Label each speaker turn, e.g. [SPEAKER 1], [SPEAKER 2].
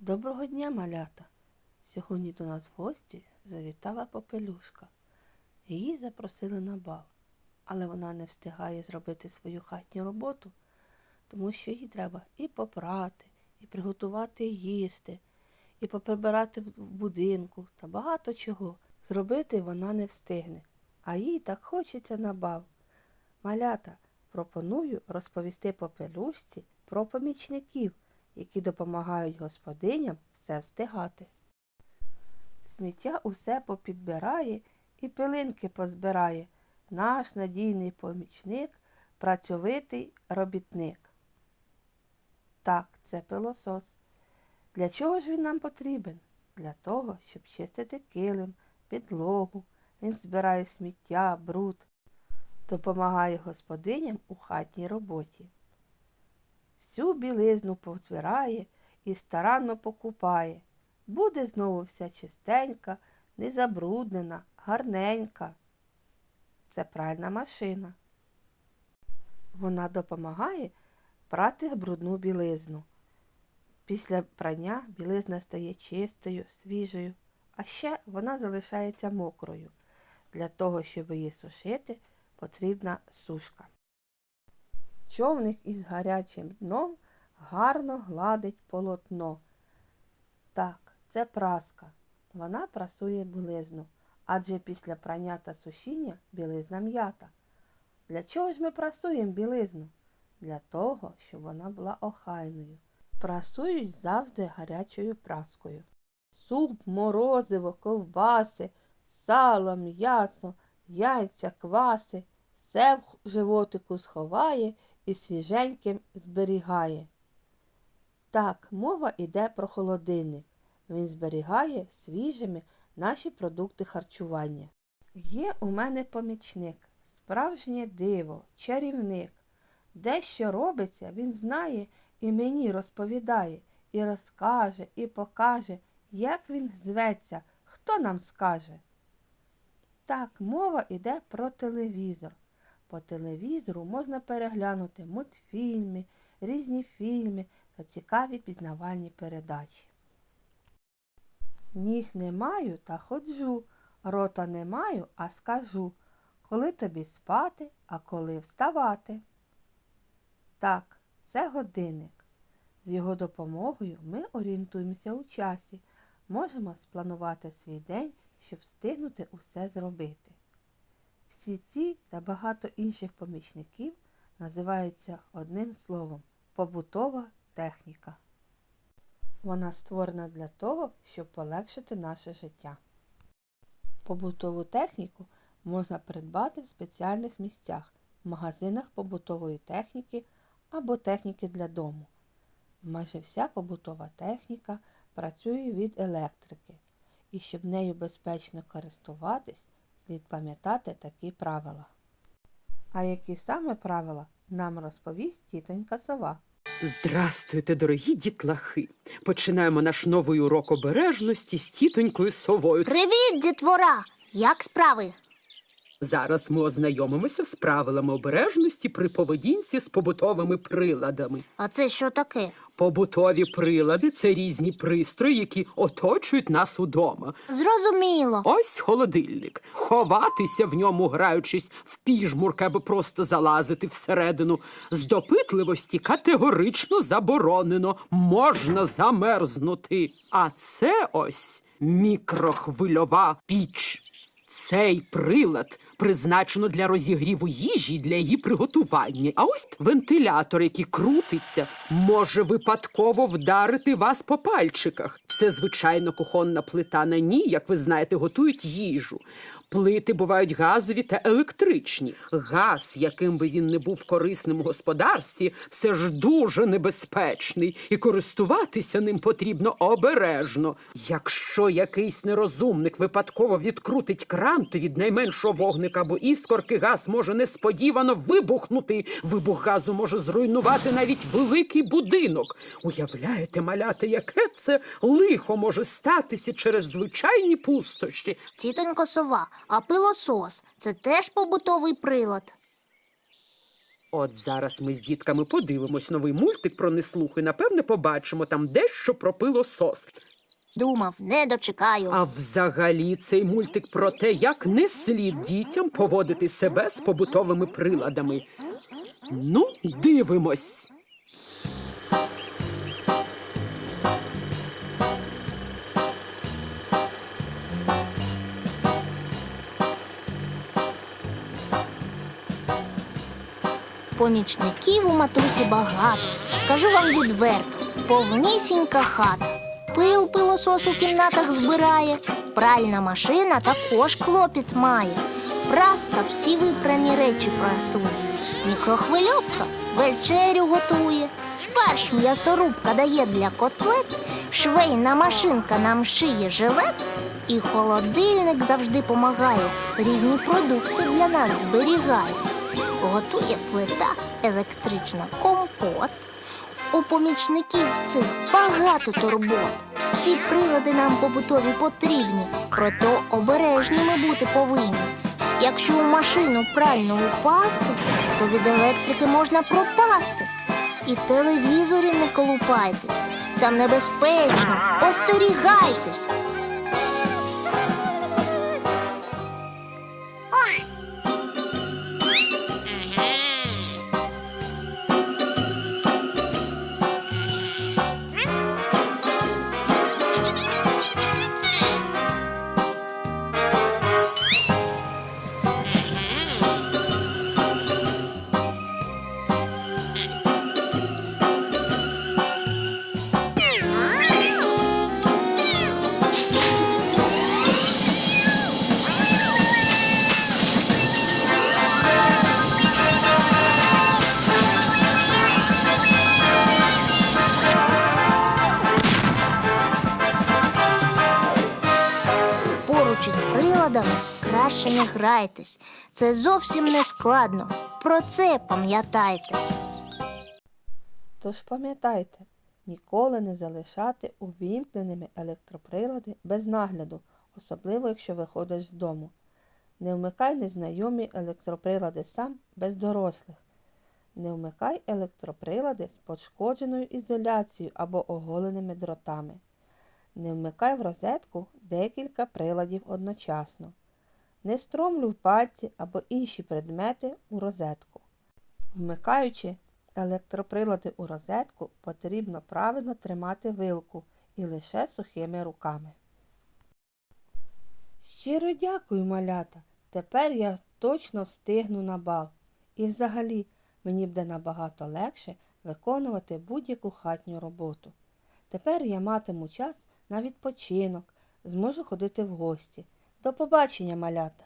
[SPEAKER 1] Доброго дня, малята! Сьогодні до нас в гості завітала попелюшка. Її запросили на бал, але вона не встигає зробити свою хатню роботу, тому що їй треба і попрати, і приготувати їсти, і поприбирати в будинку та багато чого. Зробити вона не встигне, а їй так хочеться на бал. Малята, пропоную розповісти попелюшці про помічників, які допомагають господиням все встигати. Сміття усе попідбирає і пилинки позбирає. Наш надійний помічник, працьовитий робітник. Так, це пилосос. Для чого ж він нам потрібен? Для того, щоб чистити килим, підлогу. Він збирає сміття, бруд, допомагає господиням у хатній роботі. Всю білизну позбирає і старанно покупає. Буде знову вся чистенька, незабруднена, гарненька. Це пральна машина. Вона допомагає прати брудну білизну. Після прання білизна стає чистою, свіжою, а ще вона залишається мокрою. Для того, щоб її сушити, потрібна сушка. Човник із гарячим дном гарно гладить полотно. Так, це праска. Вона прасує білизну, адже після прання та сушіння білизна м'ята. Для чого ж ми прасуємо білизну? Для того, щоб вона була охайною. Прасують завжди гарячою праскою. Суп, морозиво, ковбаси, сало, м'ясо, яйця, кваси все в животику сховає і свіженьким зберігає. Так, мова йде про холодильник. Він зберігає свіжими наші продукти харчування. Є у мене помічник, справжнє диво, чарівник. Де що робиться, він знає і мені розповідає, і розкаже, і покаже, як він зветься, хто нам скаже. Так, мова йде про телевізор. По телевізору можна переглянути мультфільми, різні фільми та цікаві пізнавальні передачі. Ніг не маю та ходжу, рота не маю, а скажу, коли тобі спати, а коли вставати. Так, це годинник. З його допомогою ми орієнтуємося у часі, можемо спланувати свій день, щоб встигнути усе зробити. Всі ці та багато інших помічників називаються одним словом побутова техніка. Вона створена для того, щоб полегшити наше життя. Побутову техніку можна придбати в спеціальних місцях, в магазинах побутової техніки або техніки для дому. Майже вся побутова техніка працює від електрики, і щоб нею безпечно користуватись, слід пам'ятати такі правила. А які саме правила нам розповість тітонька сова.
[SPEAKER 2] Здрастуйте, дорогі дітлахи. Починаємо наш новий урок обережності з тітонькою совою.
[SPEAKER 3] Привіт, дітвора! Як справи?
[SPEAKER 2] Зараз ми ознайомимося з правилами обережності при поведінці з побутовими приладами.
[SPEAKER 3] А це що таке?
[SPEAKER 2] Побутові прилади це різні пристрої, які оточують нас удома.
[SPEAKER 3] Зрозуміло.
[SPEAKER 2] Ось холодильник. Ховатися в ньому, граючись в піжмурки, аби просто залазити всередину. З допитливості категорично заборонено. Можна замерзнути. А це ось мікрохвильова піч. Цей прилад призначено для розігріву їжі для її приготування. А ось вентилятор, який крутиться, може випадково вдарити вас по пальчиках. Це звичайно кухонна плита на ній, як ви знаєте, готують їжу. Плити бувають газові та електричні. Газ, яким би він не був корисним у господарстві, все ж дуже небезпечний, і користуватися ним потрібно обережно. Якщо якийсь нерозумник випадково відкрутить кран, то від найменшого вогника або іскорки газ може несподівано вибухнути. Вибух газу може зруйнувати навіть великий будинок. Уявляєте, малята, яке це лихо може статися через звичайні пустощі.
[SPEAKER 3] Тітонько сова, а пилосос це теж побутовий прилад.
[SPEAKER 2] От зараз ми з дітками подивимось новий мультик про неслуху і напевне побачимо там дещо про пилосос.
[SPEAKER 3] Думав, не дочекаю.
[SPEAKER 2] А взагалі цей мультик про те, як не слід дітям поводити себе з побутовими приладами. Ну, дивимось.
[SPEAKER 3] Помічників у матусі багато. Скажу вам відверто, повнісінька хата. Пил пилосос у кімнатах збирає, пральна машина також клопіт має. Праска всі випрані речі прасує. Мікрохвильовка вечерю готує. Фарш м'ясорубка дає для котлет, швейна машинка нам шиє жилет, і холодильник завжди помагає, різні продукти для нас зберігає. Готує плита електрична компот. У помічників цих багато турбот. Всі прилади нам побутові потрібні, проте обережні ми бути повинні. Якщо у машину прально упасти, то від електрики можна пропасти. І в телевізорі не колупайтесь. Там небезпечно, остерігайтесь. Краще не грайтесь. Це зовсім не складно. Про це пам'ятайте.
[SPEAKER 1] Тож пам'ятайте, ніколи не залишати увімкненими електроприлади без нагляду, особливо якщо виходиш з дому. Не вмикай незнайомі електроприлади сам без дорослих. Не вмикай електроприлади з пошкодженою ізоляцією або оголеними дротами. Не вмикай в розетку декілька приладів одночасно. Не стромлюй пальці або інші предмети у розетку. Вмикаючи електроприлади у розетку, потрібно правильно тримати вилку і лише сухими руками. Щиро дякую, малята. Тепер я точно встигну на бал. І взагалі мені буде набагато легше виконувати будь-яку хатню роботу. Тепер я матиму час на відпочинок, зможу ходити в гості. До побачення, малята!